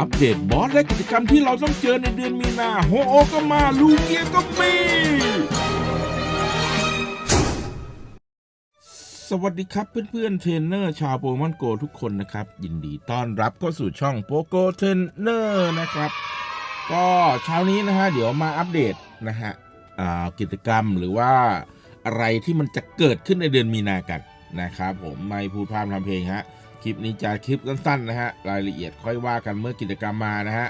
อัปเดตบอสและกิจกรรมที่เราต้องเจอในเดือนมีนาโฮโอก็มาลูเกียก็มี สวัสดีครับเพื่อนๆเทรนเนอร์ชาวโปเกมอนโกทุกคนนะครับ ยินดีต้อนรับเข้าสู่ช่องโปโกเทรนเนอร์นะครับ ก็เช้านี้นะฮะเดี๋ยวมาอัปเดตนะฮะกิจกรรมหรือว่าอะไรที่มันจะเกิดขึ้นในเดือนมีนากันนะครับผมไม่พูดพร่ำทำเพลงฮะ คลิปนี้จะคลิปสั้นๆนะฮะรายละเอียดค่อยว่ากันเมื่อกิจกรรมมานะฮะ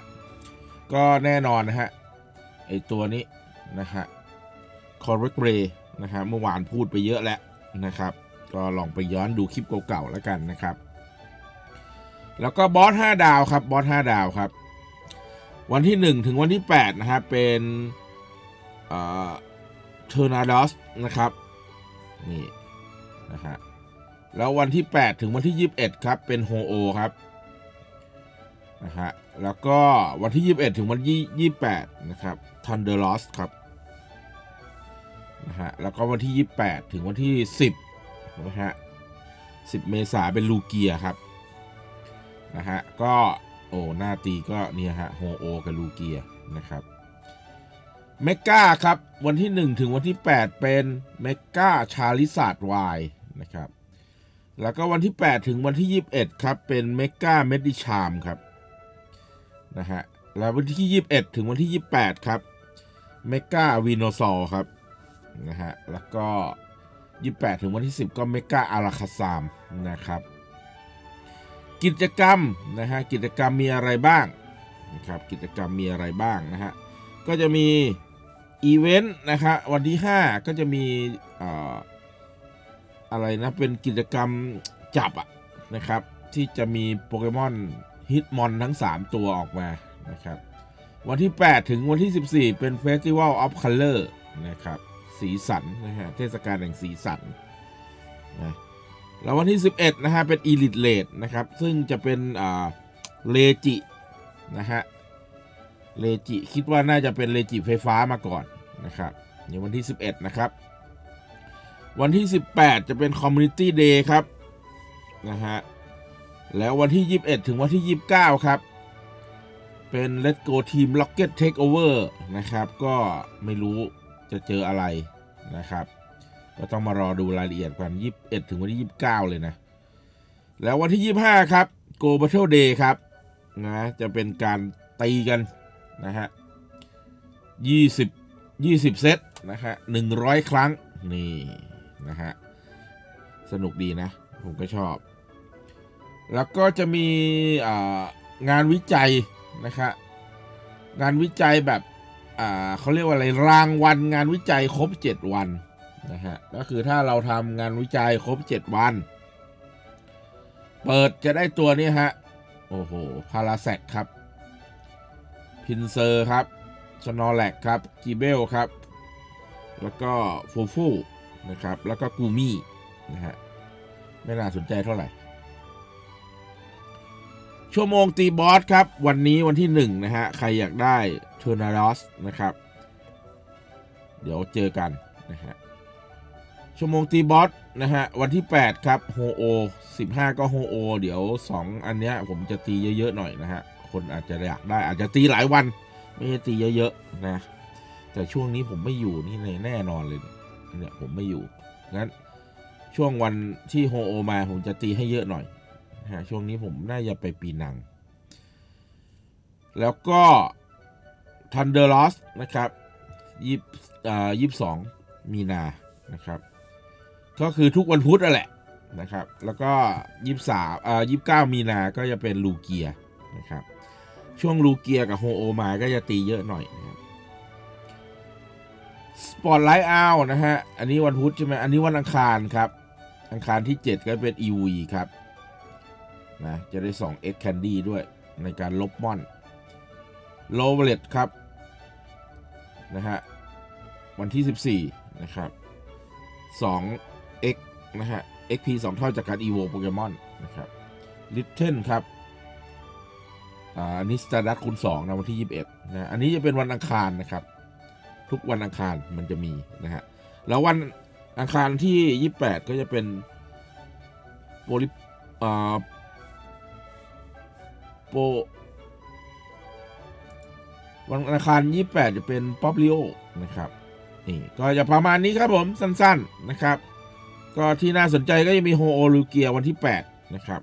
ก็แน่นอนนะฮะไอตัวนี้นะฮะคอร์เรกเรนะฮะเมื่อวานพูดไปเยอะแล้วนะครับ ก็ลองไปย้อนดูคลิปเก่าๆแล้วกันนะครับ แล้วก็บอส5ดาวครับบอส5ดาวครับ วันที่ 1 ถึงวันที่8นะครับเป็นเทอร์นาดอสนะครับนี่นะฮะ แล้ววันที่ 8 ถึงวันที่ 21 ครับ เป็นโฮโอครับนะฮะแล้วก็วันที่ 21 ถึงวันที่28 นะครับทันเดอร์ลอสครับนะฮะแล้วก็วันที่ 28 ถึงวันที่ 10นะฮะ10 เมษาเป็นลูเกียครับนะฮะก็โอ้หน้าตีก็เนี่ยฮะโฮโอกับลูเกียนะครับเมกาครับ วันที่ 1 ถึงวันที่ 8 เป็นเมกาชาลิซาดวายนะครับ แล้วก็วันที่ 8 ถึงวันที่ 21 ครับ เป็นเมกาเมดิชามครับนะฮะแล้ววันที่ 21 ถึงวันที่ 28 ครับเมกาวีโนซอร์ครับ นะฮะ แล้วก็ 28 ถึงวันที่ 10 ก็เมกาอาราคาซามนะครับ กิจกรรม นะฮะ กิจกรรมมีอะไรบ้างนะครับ กิจกรรมมีอะไรบ้างนะฮะ ก็จะมีอีเวนต์นะครับวันที่ 5 ก็จะมีเอ่อ อะไรนะ เป็นกิจกรรมจับอะนะครับ ที่จะมีโปเกมอนฮิตมอนทั้ง 3 ตัวออกมานะครับ วันที่ 8 ถึงวันที่ 14 เป็น Festival of Color นะครับ สีสันนะฮะ เทศกาลแห่งสีสันนะแล้ววันที่ 11 นะฮะ เป็น Elite r a t นะครับ ซึ่งจะเป็นอ่าเลจินะฮะ เลจิคิดว่าน่าจะเป็นเลจิไฟฟ้ามาก่อนนะครับในวันที่ 11 นะครับ วันที่ 18 จะเป็น Community Day ครับนะฮะแล้ววันที่ 21 ถึงวันที่ 29 ครับ เป็น Let's Go Team Rocket Takeover นะครับ ก็ไม่รู้จะเจออะไรนะครับ ก็ต้องมารอดูรายละเอียดกัน 21 ถึงวันที่ 29 เลยนะ แล้ววันที่ 25 ครับ Go Battle Day ครับนะจะเป็นการตีกันนะฮะ20 20 เซตนะฮะ100 ครั้งนี่ นะฮะ สนุกดีนะ ผมก็ชอบ แล้วก็จะมีงานวิจัยนะครับงานวิจัยแบบเขาเรียกว่าอะไรรางวัลงานวิจัยครบ 7 วันนะฮะก็คือถ้าเราทำงานวิจัยครบ 7 วัน เปิดจะได้ตัวนี้ฮะ โอ้โห พาราแซกครับ พินเซอร์ครับสนอแลกครับกีเบลครับ แล้วก็ฟูฟู นะครับ แล้วก็กูมี่นะฮะไม่น่าสนใจเท่าไหร่ ชั่วโมงตีบอสครับ วันนี้วันที่หนึ่งนะฮะ ใครอยากได้เทอร์นาดอสนะครับ เดี๋ยวเจอกันนะฮะ ชั่วโมงตีบอสนะฮะ วันที่ 8 ครับโฮโอ15 ก็โฮโอ เดี๋ยว 2 อันเนี้ยผมจะตีเยอะๆหน่อยนะฮะ คนอาจจะอยากได้อาจจะตีหลายวัน ไม่ใช่ตีเยอะๆนะ แต่ช่วงนี้ผมไม่อยู่นี่แน่นอนเลย เนี่ยผมไม่อยู่ งั้นช่วงวันที่โฮโอมาผมจะตีให้เยอะหน่อยฮะช่วงนี้ผมน่าจะไปปีนัง แล้วก็ Thunder Lost นะครับยี่ยี่สองมีนานะครับ ก็คือทุกวันพุธนั่นแหละนะครับ แล้วก็ยี่สามอ่ายี่เก้ามีนาก็จะเป็นลูเกียนะครับ ช่วงลูเกียกับโฮโอมาก็จะตีเยอะหน่อยนะ สปอตไลท์เอานะฮะ อันนี้วันพุธใช่ไหมอันนี้วันอังคารครับ อังคารที่ 7 ก็เป็น EV ครับ นะ จะได้ 2 X Candy ด้วยในการลบม่อนโลเวเลตครับ นะฮะ วันที่ 14 นะครับ 2 X นะฮะ XP 2 เท่าจากการ EVO โปเกมอนนะครับลิทเทนครับอ่าอันนี้สตาร์ดัตคูณ2นะวันที่ 21นะอันนี้จะเป็นวันอังคารนะครับ ทุกวันอังคารมันจะมีนะฮะแล้ววันอังคารที่ 28 ก็จะเป็นโปลิโปวันอังคาร 28 จะเป็นป๊อปลิโอนะครับนี่ก็จะประมาณนี้ครับผมสั้นๆนะครับ ก็ที่น่าสนใจก็ยังมีโฮโอลูเกียวันที่ 8 นะครับ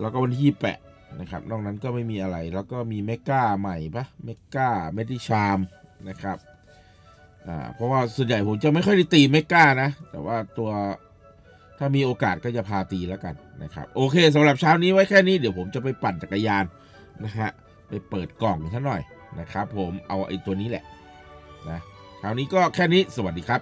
แล้วก็วันที่ 28 นะครับ นอกนั้นก็ไม่มีอะไรแล้วก็มีเมกาใหม่ปะเมกาเมดิชาม นะครับอ่าเพราะว่าส่วนใหญ่ผมจะไม่ค่อยได้ตีไมกานะ แต่ว่าตัวถ้ามีโอกาสก็จะพาตีแล้วกันนะครับโอเคสำหรับเช้านี้ไว้แค่นี้เดี๋ยวผมจะไปปั่นจักรยานนะฮะไปเปิดกล่องซะหน่อยนะครับผมเอาไอ้ตัวนี้แหละนะเช้านี้ก็แค่นี้สวัสดีครับ